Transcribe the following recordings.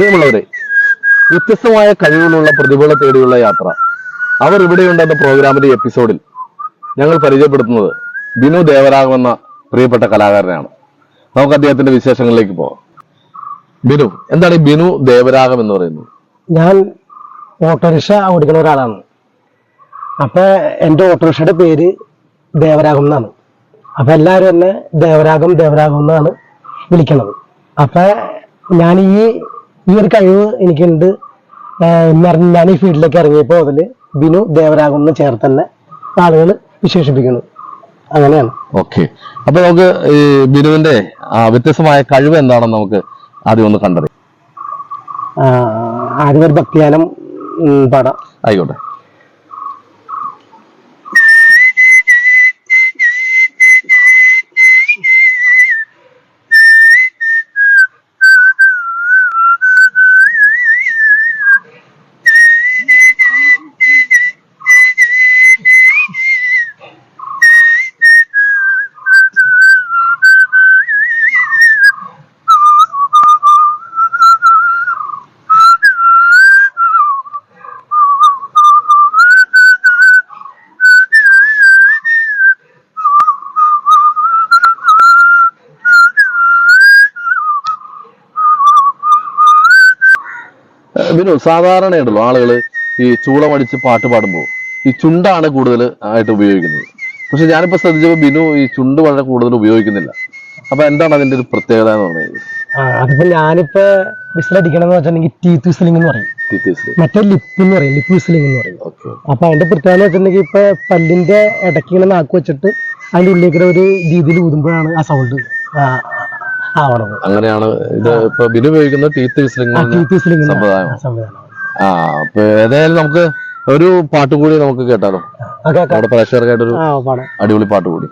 പ്രിയമുള്ളവരെ വ്യത്യസ്തമായ കഴിവുകളുള്ള പ്രതിഭകളെ തേടിയുള്ള യാത്ര. അവർ ഇവിടെയുണ്ടെന്ന പ്രോഗ്രാമിന്റെ എപ്പിസോഡിൽ ഞങ്ങൾ പരിചയപ്പെടുത്തുന്നത് ബിനു ദേവരാഗം എന്ന പ്രിയപ്പെട്ട കലാകാരനാണ് നമുക്ക് അദ്ദേഹത്തിന്റെ വിശേഷങ്ങളിലേക്ക് പോവാം ബിനു എന്താണ് ഈ ബിനു ദേവരാഗം എന്ന് പറയുന്നത്? ഞാൻ ഓട്ടോറിക്ഷ ഓടിക്കുന്ന ഒരാളാണ്. അപ്പൊ എന്റെ ഓട്ടോറിക്ഷയുടെ പേര് ദേവരാഗം എന്നാണ്. അപ്പൊ എല്ലാവരും എന്നെ ദേവരാഗം ദേവരാഗം എന്നാണ് വിളിക്കുന്നത്. അപ്പൊ ഞാൻ ഈ ഈ ഒരു കഴിവ് എനിക്കുണ്ട്. ഞാൻ ഈ ഫീൽഡിലേക്ക് ഇറങ്ങിയപ്പോൾ അതിൽ ബിനു ദേവരാഗം എന്ന് ചേർത്ത് തന്നെ ആളുകൾ വിശേഷിപ്പിക്കുന്നു. അങ്ങനെയാണ്. ഓക്കെ. അപ്പൊ നമുക്ക് ഈ ബിനുവിന്റെ വ്യത്യസ്തമായ കഴിവ് എന്താണെന്ന് നമുക്ക് ആദ്യം ഒന്ന് കണ്ടറിയാം. ആദ്യം ഒരു ഭക്തിയാനം പാടാം. ആയിക്കോട്ടെ. ഏഹ് സാധാരണയുണ്ടല്ലോ ആളുകൾ ഈ ചൂളമടിച്ച് പാട്ട് പാടുമ്പോൾ. ഈ ചുണ്ടാണ് കൂടുതൽ ആയിട്ട് ഉപയോഗിക്കുന്നത്. പക്ഷെ ഞാനിപ്പോ ശ്രദ്ധിച്ചപ്പോൾ ബിനു ഈ ചുണ്ട് വളരെ കൂടുതൽ ഉപയോഗിക്കുന്നില്ല. അപ്പൊ എന്താണ് അതിന്റെ ഒരു പ്രത്യേകത എന്ന് ആ, അതിപ്പോ ഞാനിപ്പോ വിസിലടിക്കണമെന്ന് വെച്ചിട്ടുണ്ടെങ്കിൽ ടീത്ത് വിസിലിംഗ് എന്ന് പറയും. മറ്റേ ലിപ്പ് എന്ന് പറയും ലിപ്പ് വിസിലിംഗ് എന്ന് പറയും. അപ്പൊ അതിന്റെ പ്രത്യേകത എന്ന് വെച്ചിട്ടുണ്ടെങ്കിൽ ഇപ്പൊ പല്ലിന്റെ ഇടയ്ക്ക് ഇങ്ങനെ നാക്ക് വെച്ചിട്ട് അതിന്റെ ഉള്ളിലേക്ക് ഒരു രീതിയിൽ ഊതുമ്പോഴാണ് ആ സൗണ്ട് ആവണത് അങ്ങനെയാണ് ഇത് ഇപ്പൊ ബിനു ഉപയോഗിക്കുന്ന ടീത്ത് വിസ്ലിംഗ് ആ അപ്പൊ ഏതായാലും നമുക്ക് ഒരു പാട്ട് കൂടി നമുക്ക് കേട്ടാലോ? നമ്മുടെ പ്രേക്ഷകർക്കായിട്ടൊരു അടിപൊളി പാട്ട് കൂടി.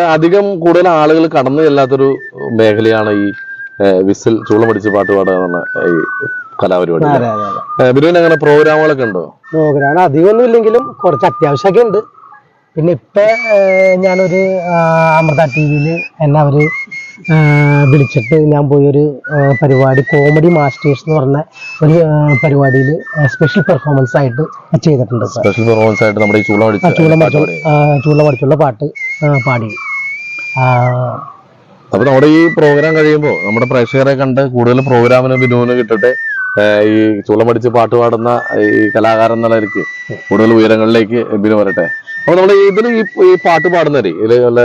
ഇവിടെ അധികം കൂടുതൽ ആളുകൾ കടന്നു ചെല്ലാത്തൊരു മേഖലയാണ് ഈ വിസിൽ ചൂളമടിച്ച് പാട്ട് പാടുക എന്നുള്ള ഈ കലാപരിപാടി അങ്ങനെ പ്രോഗ്രാമുകളൊക്കെ ഉണ്ടോ? പ്രോഗ്രാം അധികമൊന്നും ഇല്ലെങ്കിലും കുറച്ച് അത്യാവശ്യമൊക്കെ ഉണ്ട്. പിന്നെ ഇപ്പൊ ഞാനൊരു അമൃത ടി വിയിൽ എന്നെ അവർ വിളിച്ചിട്ട് ഞാൻ പോയൊരു പരിപാടി കോമഡി മാസ്റ്റേഴ്സ് എന്ന് പറഞ്ഞ ഒരു പരിപാടിയിൽ സ്പെഷ്യൽ പെർഫോമൻസ് ആയിട്ട് ചെയ്തിട്ടുണ്ട്. സ്പെഷ്യൽ പെർഫോമൻസ് ആയിട്ട് നമ്മുടെ ഈ ചൂളമടിച്ച് ആ ചൂളം പാട്ട് പാടി. അപ്പൊ നമ്മുടെ ഈ പ്രോഗ്രാം കഴിയുമ്പോൾ നമ്മുടെ പ്രേക്ഷകരെ കണ്ട് കൂടുതൽ പ്രോഗ്രാമിന് വിനോദം കിട്ടട്ടെ. ഈ ചൂളമടിച്ച് പാട്ട് പാടുന്ന ഈ കലാകാരൻ എന്നുള്ള നിലയ്ക്ക് കൂടുതൽ ഉയരങ്ങളിലേക്ക് ബിനു വരട്ടെ. അപ്പൊ നമ്മൾ ഇതിൽ ഈ ഈ പാട്ട് പാടുന്നവര് ഇതിൽ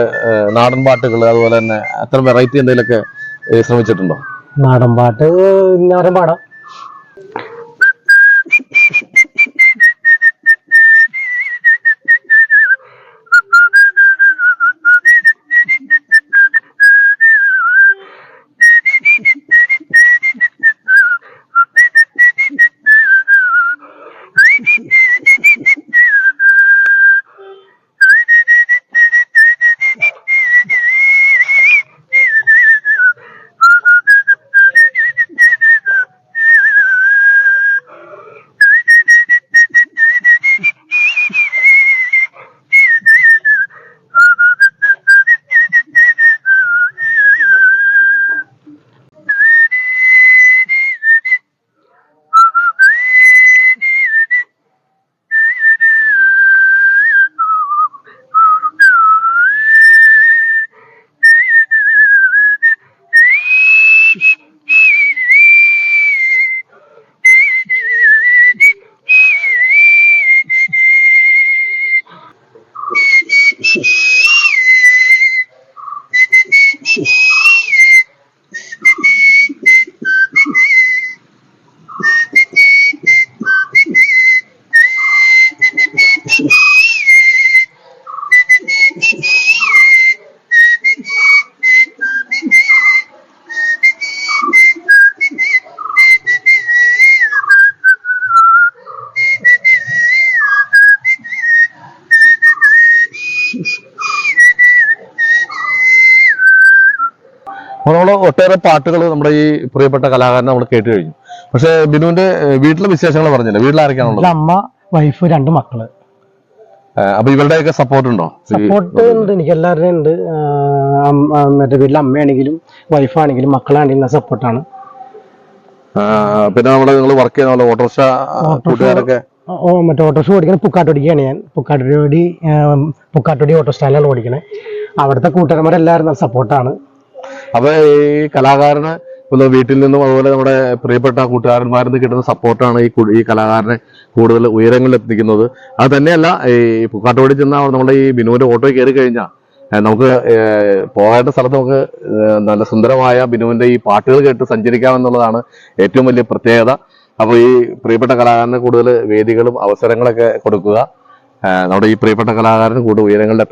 നാടൻ പാട്ടുകൾ അതുപോലെ തന്നെ അത്ര വെറൈറ്റി എന്തെങ്കിലുമൊക്കെ ശ്രമിച്ചിട്ടുണ്ടോ? നാടൻ പാട്ട് ഞാൻ പാടാം. നമ്മൾ ഒട്ടേറെ പാട്ടുകൾ നമ്മുടെ ഈ പ്രിയപ്പെട്ട കലാകാരൻ നമ്മൾ കേട്ട് കഴിഞ്ഞു. പക്ഷെ ബിനുവിന്റെ വീട്ടിലെ വിശേഷങ്ങൾ പറഞ്ഞില്ല? വീട്ടിലാരൊക്കെയാണുള്ളത് അമ്മ വൈഫ് രണ്ട് മക്കൾ. അപ്പൊ ഇവരുടെയൊക്കെ സപ്പോർട്ട് ഉണ്ടോ? സപ്പോർട്ട് ഉണ്ട് എനിക്ക് എല്ലാവരുടെയും ഉണ്ട്. മറ്റേ വീട്ടിലെ അമ്മയാണെങ്കിലും വൈഫാണെങ്കിലും മക്കളാണെങ്കിലും സപ്പോർട്ടാണ് പിന്നെ നമ്മൾ നിങ്ങൾ വർക്ക് ചെയ്യുന്ന ഓട്ടോറിക്ഷ കൂട്ടുകാരൊക്കെ? ഓ മറ്റേ ഓട്ടോറിക്ഷ ഓടിക്കണ പുക്കാട്ടോടിക്കാണ് ഞാൻ. പുക്കാട്ടോടി പുക്കാട്ടോടി ഓട്ടോ സ്റ്റാൻഡാണ് ഓടിക്കണേ. അവിടുത്തെ കൂട്ടുകാരന്മാരെല്ലാവരും നല്ല സപ്പോർട്ടാണ് അപ്പൊ ഈ കലാകാരന് ഇപ്പൊ വീട്ടിൽ നിന്നും അതുപോലെ നമ്മുടെ പ്രിയപ്പെട്ട കൂട്ടുകാരന്മാരിൽ നിന്ന് കിട്ടുന്ന സപ്പോർട്ടാണ് ഈ ഈ കലാകാരനെ കൂടുതൽ ഉയരങ്ങളിൽ എത്തിക്കുന്നത് അത് തന്നെയല്ല ഈ പൂക്കാട്ടോടി ചെന്ന നമ്മുടെ ഈ ബിനുവിന്റെ ഓട്ടോ കയറി കഴിഞ്ഞാൽ നമുക്ക് പോകേണ്ട സ്ഥലത്ത് നമുക്ക് നല്ല സുന്ദരമായ ബിനുവിന്റെ ഈ പാട്ടുകൾ കേട്ട് സഞ്ചരിക്കാമെന്നുള്ളതാണ് ഏറ്റവും വലിയ പ്രത്യേകത. അപ്പോൾ ഈ പ്രിയപ്പെട്ട കലാകാരന് കൂടുതൽ വേദികളും അവസരങ്ങളൊക്കെ കൊടുക്കുക. നമ്മുടെ ഈ പ്രിയപ്പെട്ട കലാകാരന് കൂടുതൽ ഉയരങ്ങളിൽ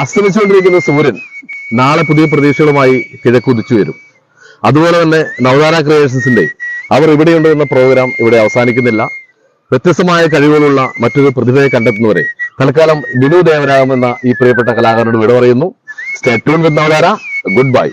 അസ്തമിച്ചുകൊണ്ടിരിക്കുന്ന സൂര്യൻ നാളെ പുതിയ പ്രതീക്ഷകളുമായി കിഴക്കുതിച്ചു വരും. അതുപോലെ തന്നെ നവതാര ക്രിയേഷൻസിന്റെ അവർ ഇവിടെയുണ്ട് എന്ന പ്രോഗ്രാം ഇവിടെ അവസാനിക്കുന്നില്ല. വ്യത്യസ്തമായ കഴിവുകളുള്ള മറ്റൊരു പ്രതിഭയെ കണ്ടെത്തുന്നവരെ തൽക്കാലം വിനു ദേവരാഗം എന്ന ഈ പ്രിയപ്പെട്ട കലാകാരനോട് വിട പറയുന്നു. Stay tune with Navatara. Goodbye